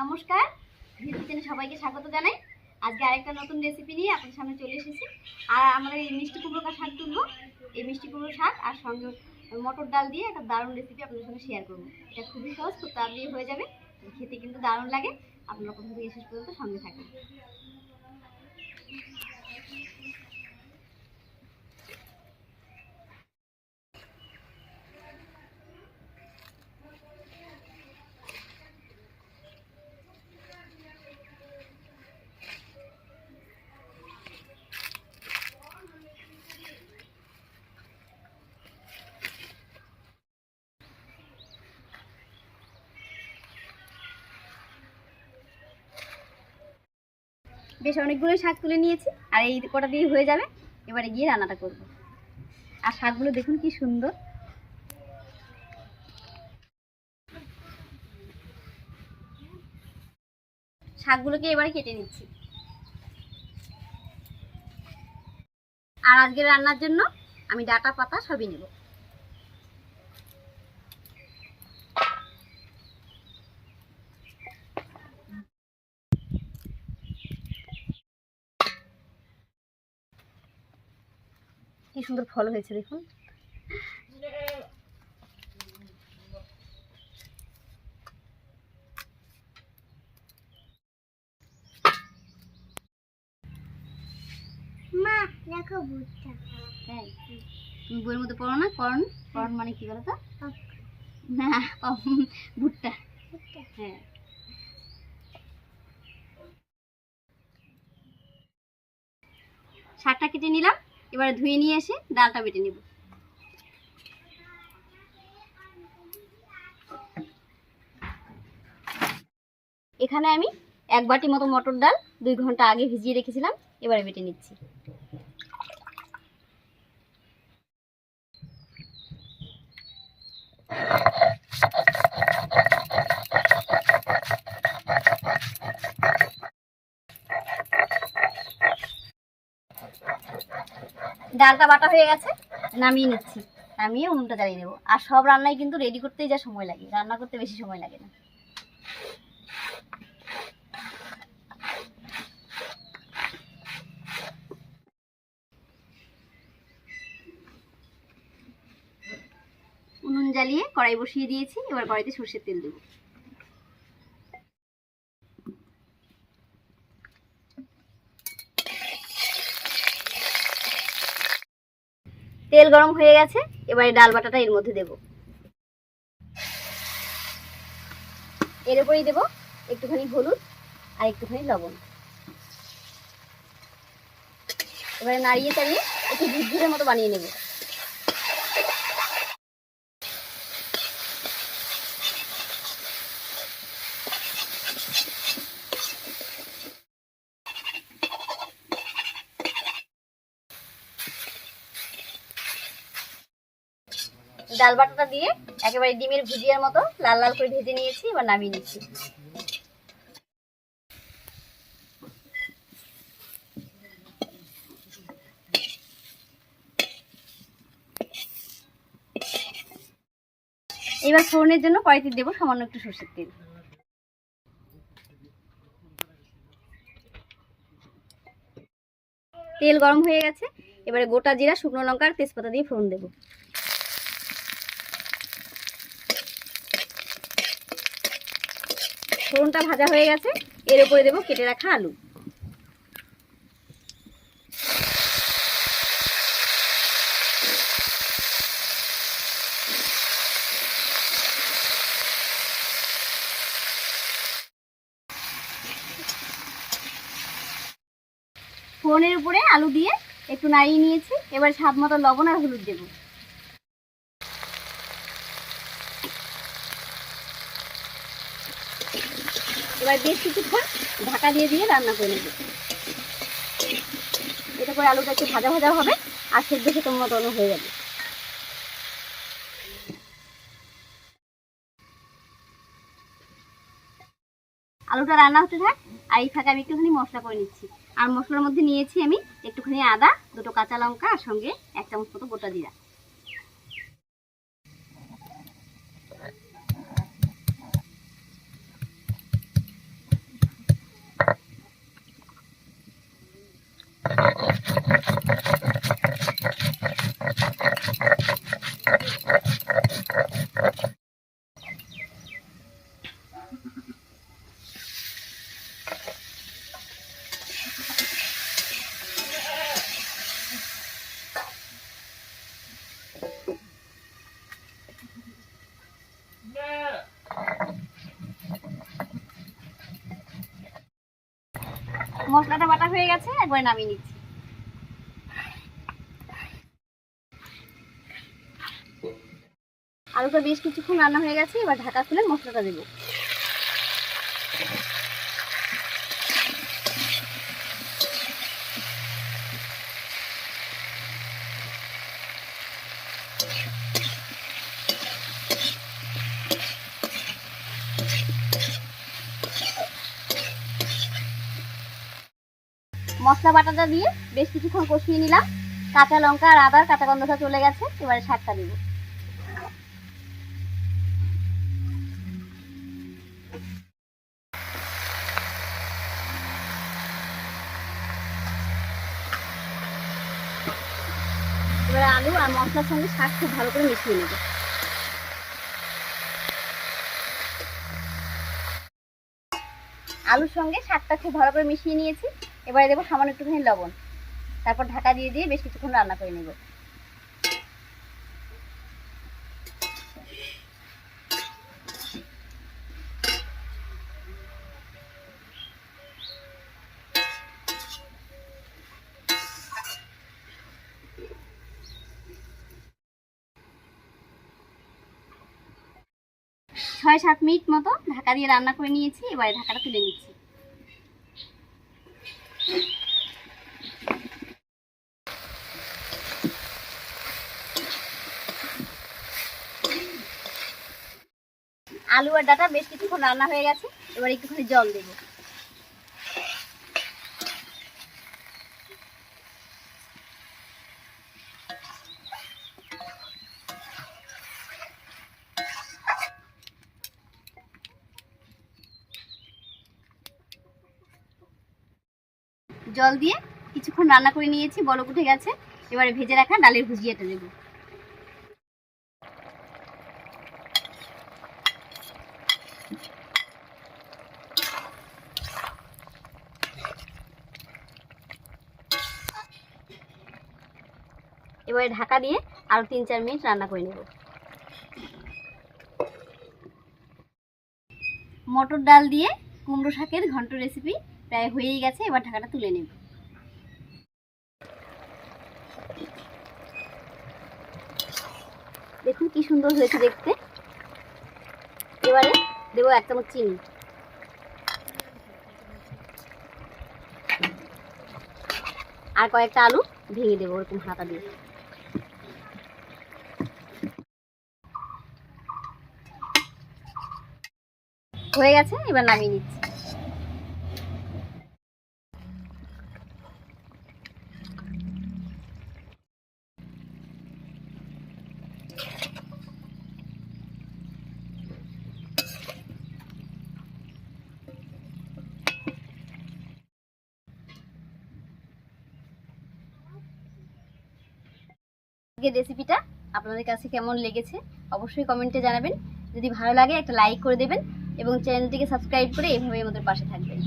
নমস্কার। ভিডিও কিচেনে সবাইকে স্বাগত জানাই। আজকে আরেকটা নতুন রেসিপি নিয়ে আপনার সামনে চলে এসেছি। আর আমরা এই মিষ্টি কুমড়োকা শাক তুলবো। এই মিষ্টি কুমড়ো শাক আর সঙ্গে মটর ডাল দিয়ে একটা দারুণ রেসিপি আপনার সঙ্গে শেয়ার করব। এটা খুবই সহজ, খুব তাড়াতাড়ি হয়ে যাবে। খেতে কিন্তু দারুণ লাগে। আপনারা প্রথম থেকে শেষ পর্যন্ত সঙ্গে থাকুন। বেশ অনেকগুলো শাক তুলে নিয়েছি, আর এই কটা দিয়ে হয়ে যাবে। এবারে গিয়ে রান্নাটা করব। আর শাকগুলো দেখুন কি সুন্দর। শাকগুলোকে এবারে কেটে নিচ্ছি। আর আজকে রান্নার জন্য আমি ডাটা পাতা সবই নেব। কি সুন্দর ফল হয়েছে দেখুন। মা দেখো ভুট্টা তাই তুমি বইয়ের মধ্যে পড়ো না করণ করণ মানে কি বলো তো না ভুট্টা। ভুট্টা। হ্যাঁ। শাকটা কেটে নিলাম। এবারে ধুয়ে নিয়ে এসে ডালটা বেটে নিব। এখানে আমি এক বাটি মতো মটর ডাল দুই ঘণ্টা আগে ভিজিয়ে রেখেছিলাম, এবারে বেটে নিচ্ছি। ডালটা বাটা হয়ে গেছে, নামিয়ে নিচ্ছি। নামিয়ে উনুনটা জ্বালিয়ে দেবো আর সব রান্নাই কিন্তু রেডি করতেই যা সময় লাগে, রান্না করতে বেশি সময় লাগে না। উনুন জ্বালিয়ে কড়াই বসিয়ে দিয়েছি, এবার কড়াইতে সর্ষের তেল দেবো। তেল গরম হয়ে গেছে, এবারে ডাল বাটাটা এর মধ্যে দেব। এর উপরেই দেব একটুখানি হলুদ আর একটুখানি লবণ। এবারে নাড়িয়ে চাড়িয়ে একটু ধীরে মতো বানিয়ে নেব। ডাল বাটাটা দিয়ে একেবারে ডিমের ভুজিয়ার মতো লাল লাল করে ভেজে নিয়েছি, এবার নামিয়ে নিচ্ছি। এবার ফোড়নের জন্য কড়াইতে দেবো সামান্য একটু সর্ষের তেল। তেল গরম হয়ে গেছে, এবারে গোটা জিরা, শুকনো লঙ্কা আর তেজপাতা দিয়ে ফোড়ন দেবো। ফোড়নটা ভাজা হয়ে গেছে, এর উপরে দেবো কেটে রাখা আলু। ফোড়নের উপরে আলু দিয়ে একটু নাড়িয়ে নিয়েছি, এবার স্বাদ মতো লবণ আর হলুদ দেবো। এবার বেশ কিছুক্ষণ ঢাকা দিয়ে দিয়ে রান্না করে নেব। এটা করে আলুটা একটু ভাজা ভাজা হবে, আর সেদ্ধ সেদ্ধ মতন হয়ে যাবে। আলুটা রান্না হতে থাক, আর এই ফাঁকে আমি একটুখানি মশলা করে নিচ্ছি। আর মশলার মধ্যে নিয়েছি আমি একটুখানি আদা, দুটো কাঁচা লঙ্কা, আর সঙ্গে এক চামচ মতো গোটা জিরা। মশলাটা বাটা হয়ে গেছে, একবার নামিয়ে নিচ্ছি। আলুটা বেশ কিছুক্ষণ রান্না হয়ে গেছে, এবার ঢাকা খুলে মশলাটা দেবো। মশলা বাটাটা দিয়ে বেশ কিছুক্ষণ কষিয়ে নিলাম। কাঁচা লঙ্কা আর আদার কাঁচা গন্ধটা চলে গেছে, এবারে শাকটা দিব এবারে আলু আর মশলার সঙ্গে শাক খুব ভালো করে মিশিয়ে নেব। আলুর সঙ্গে শাকটা খুব ভালো করে মিশিয়ে নিয়েছি। এবারে দেবো সামান্য একটুখানি লবণ। তারপর ঢাকা দিয়ে দিয়ে বেশ কিছুক্ষণ রান্না করে নেব। ছয় সাত মিনিট মতো ঢাকা দিয়ে রান্না করে নিয়েছি, এবারে ঢাকাটা তুলে নিচ্ছি। আলু আর ডাটা বেশ কিছুক্ষণ রান্না হয়ে গেছে। এবার একটুখানি জল দেবো। জল দিয়ে কিছুক্ষণ রান্না করে নিয়েছি বলক উঠে গেছে। এবারে ভেজে রাখা ডালের ভুজিয়াটা দেবো। এবারে ঢাকা দিয়ে আরও তিন, চার মিনিট রান্না করে নেব। মটর ডাল দিয়ে কুমড়ো শাকের ঘন্ট রেসিপি প্রায় হয়েই গেছে, এবার ঢাকাটা তুলে নেব। দেখুন কি সুন্দর হয়েছে দেখতে। এবারে দেবো এক চামচ চিনি। আর কয়েকটা আলু ভেঙে দেবো ওরকম হাতা দিয়ে। হয়ে গেছে, এবার নামিয়ে নিচ্ছি। আজকের রেসিপিটা আপনাদের কাছে কেমন লেগেছে, অবশ্যই কমেন্টে জানাবেন। যদি ভালো লাগে, একটা লাইক করে দেবেন। এবং চ্যানেলটিকে সাবস্ক্রাইব করে এভাবেই আমাদের পাশে থাকবেন।